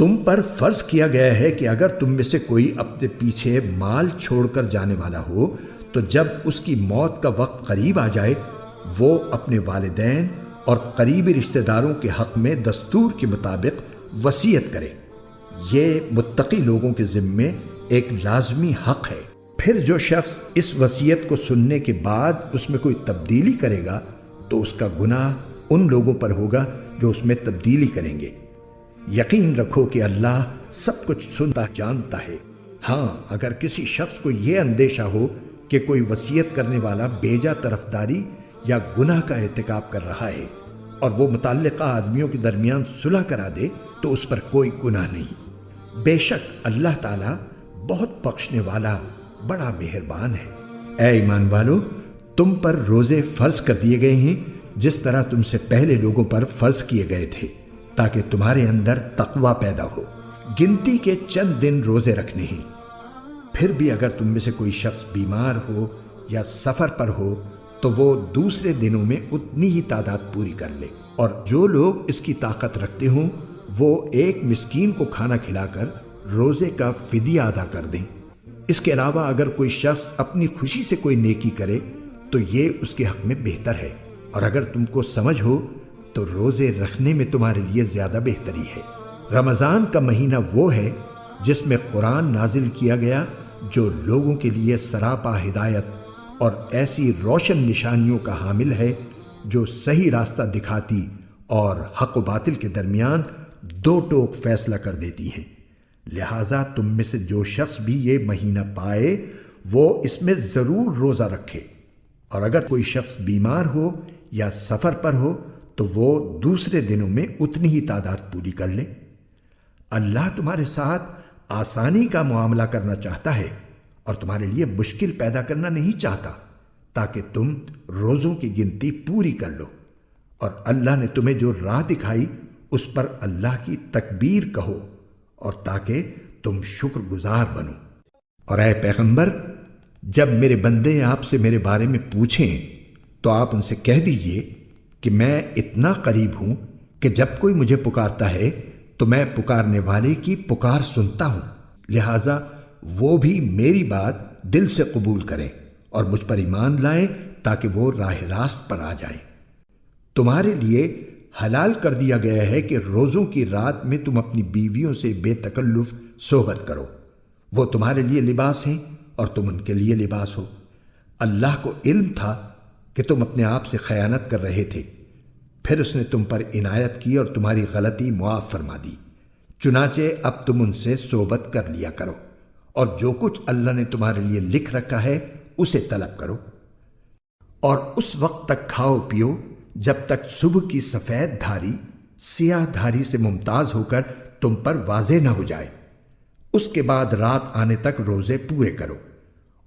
تم پر فرض کیا گیا ہے کہ اگر تم میں سے کوئی اپنے پیچھے مال چھوڑ کر جانے والا ہو، تو جب اس کی موت کا وقت قریب آ جائے، وہ اپنے والدین اور قریبی رشتہ داروں کے حق میں دستور کے مطابق وصیت کرے۔ یہ متقی لوگوں کے ذمے ایک لازمی حق ہے۔ پھر جو شخص اس وصیت کو سننے کے بعد اس میں کوئی تبدیلی کرے گا، تو اس کا گناہ ان لوگوں پر ہوگا جو اس میں تبدیلی کریں گے۔ یقین رکھو کہ اللہ سب کچھ سنتا، جانتا ہے۔ ہاں اگر کسی شخص کو یہ اندیشہ ہو کہ کوئی وصیت کرنے والا بیجا طرفداری یا گناہ کا ارتکاب کر رہا ہے اور وہ متعلقہ آدمیوں کے درمیان صلح کرا دے، تو اس پر کوئی گناہ نہیں۔ بے شک اللہ تعالیٰ بہت بخشنے والا بڑا مہربان ہے۔ اے ایمان والو، تم پر روزے فرض کر دیے گئے ہیں جس طرح تم سے پہلے لوگوں پر فرض کیے گئے تھے۔ تاکہ تمہارے اندر تقوی پیدا ہو۔ گنتی کے چند دن روزے رکھنے ہیں۔ پھر بھی اگر تم میں سے کوئی شخص بیمار ہو یا سفر پر ہو، تو وہ دوسرے دنوں میں اتنی ہی تعداد پوری کر لے۔ اور جو لوگ اس کی طاقت رکھتے ہوں، وہ ایک مسکین کو کھانا کھلا کر روزے کا فدیہ ادا کر دیں۔ اس کے علاوہ اگر کوئی شخص اپنی خوشی سے کوئی نیکی کرے، تو یہ اس کے حق میں بہتر ہے۔ اور اگر تم کو سمجھ ہو تو روزے رکھنے میں تمہارے لیے زیادہ بہتری ہے۔ رمضان کا مہینہ وہ ہے جس میں قرآن نازل کیا گیا جو لوگوں کے لیے سراپا ہدایت اور ایسی روشن نشانیوں کا حامل ہے جو صحیح راستہ دکھاتی اور حق و باطل کے درمیان دو ٹوک فیصلہ کر دیتی ہیں۔ لہٰذا تم میں سے جو شخص بھی یہ مہینہ پائے وہ اس میں ضرور روزہ رکھے۔ اور اگر کوئی شخص بیمار ہو یا سفر پر ہو تو وہ دوسرے دنوں میں اتنی ہی تعداد پوری کر لے۔ اللہ تمہارے ساتھ آسانی کا معاملہ کرنا چاہتا ہے اور تمہارے لیے مشکل پیدا کرنا نہیں چاہتا، تاکہ تم روزوں کی گنتی پوری کر لو۔ اور اللہ نے تمہیں جو راہ دکھائی، اس پر اللہ کی تکبیر کہو اور تاکہ تم شکر گزار بنو۔ اور اے پیغمبر، جب میرے بندے آپ سے میرے بارے میں پوچھیں، تو آپ ان سے کہہ دیجیے کہ میں اتنا قریب ہوں کہ جب کوئی مجھے پکارتا ہے تو میں پکارنے والے کی پکار سنتا ہوں۔ لہذا وہ بھی میری بات دل سے قبول کریں اور مجھ پر ایمان لائیں تاکہ وہ راہ راست پر آ جائیں۔ تمہارے لیے حلال کر دیا گیا ہے کہ روزوں کی رات میں تم اپنی بیویوں سے بے تکلف صحبت کرو۔ وہ تمہارے لیے لباس ہیں اور تم ان کے لیے لباس ہو۔ اللہ کو علم تھا کہ تم اپنے آپ سے خیانت کر رہے تھے۔ پھر اس نے تم پر عنایت کی اور تمہاری غلطی معاف فرما دی۔ چنانچہ اب تم ان سے صحبت کر لیا کرو اور جو کچھ اللہ نے تمہارے لیے لکھ رکھا ہے اسے طلب کرو۔ اور اس وقت تک کھاؤ پیو جب تک صبح کی سفید دھاری، سیاہ دھاری سے ممتاز ہو کر تم پر واضح نہ ہو جائے۔ اس کے بعد رات آنے تک روزے پورے کرو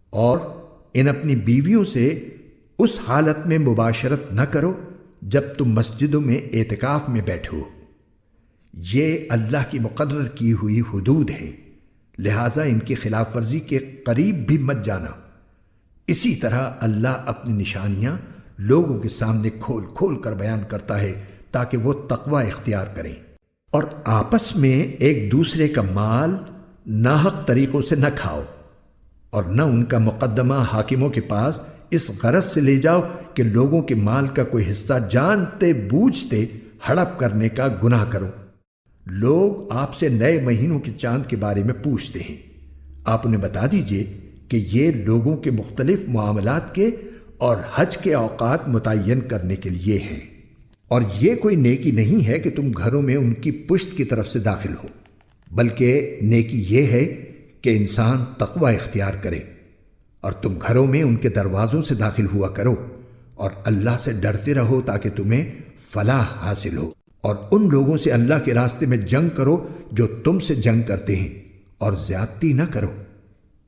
اور ان اپنی بیویوں سے اس حالت میں مباشرت نہ کرو جب تم مسجدوں میں اعتکاف میں بیٹھو۔ یہ اللہ کی مقرر کی ہوئی حدود ہے لہٰذا ان کی خلاف ورزی کے قریب بھی مت جانا۔ اسی طرح اللہ اپنی نشانیاں لوگوں کے سامنے کھول کھول کر بیان کرتا ہے تاکہ وہ تقوی اختیار کریں۔ اور آپس میں ایک دوسرے کا مال ناحق طریقوں سے نہ کھاؤ اور نہ ان کا مقدمہ حاکموں کے پاس اس غرض سے لے جاؤ کہ لوگوں کے مال کا کوئی حصہ جانتے بوجھتے ہڑپ کرنے کا گناہ کرو۔ لوگ آپ سے نئے مہینوں کے چاند کے بارے میں پوچھتے ہیں۔ آپ انہیں بتا دیجیے کہ یہ لوگوں کے مختلف معاملات کے اور حج کے اوقات متعین کرنے کے لیے ہیں۔ اور یہ کوئی نیکی نہیں ہے کہ تم گھروں میں ان کی پشت کی طرف سے داخل ہو، بلکہ نیکی یہ ہے کہ انسان تقوی اختیار کرے۔ اور تم گھروں میں ان کے دروازوں سے داخل ہوا کرو اور اللہ سے ڈرتے رہو تاکہ تمہیں فلاح حاصل ہو اور ان لوگوں سے اللہ کے راستے میں جنگ کرو جو تم سے جنگ کرتے ہیں اور زیادتی نہ کرو۔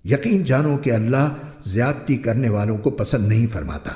یقین جانو کہ اللہ زیادتی کرنے والوں کو پسند نہیں فرماتا۔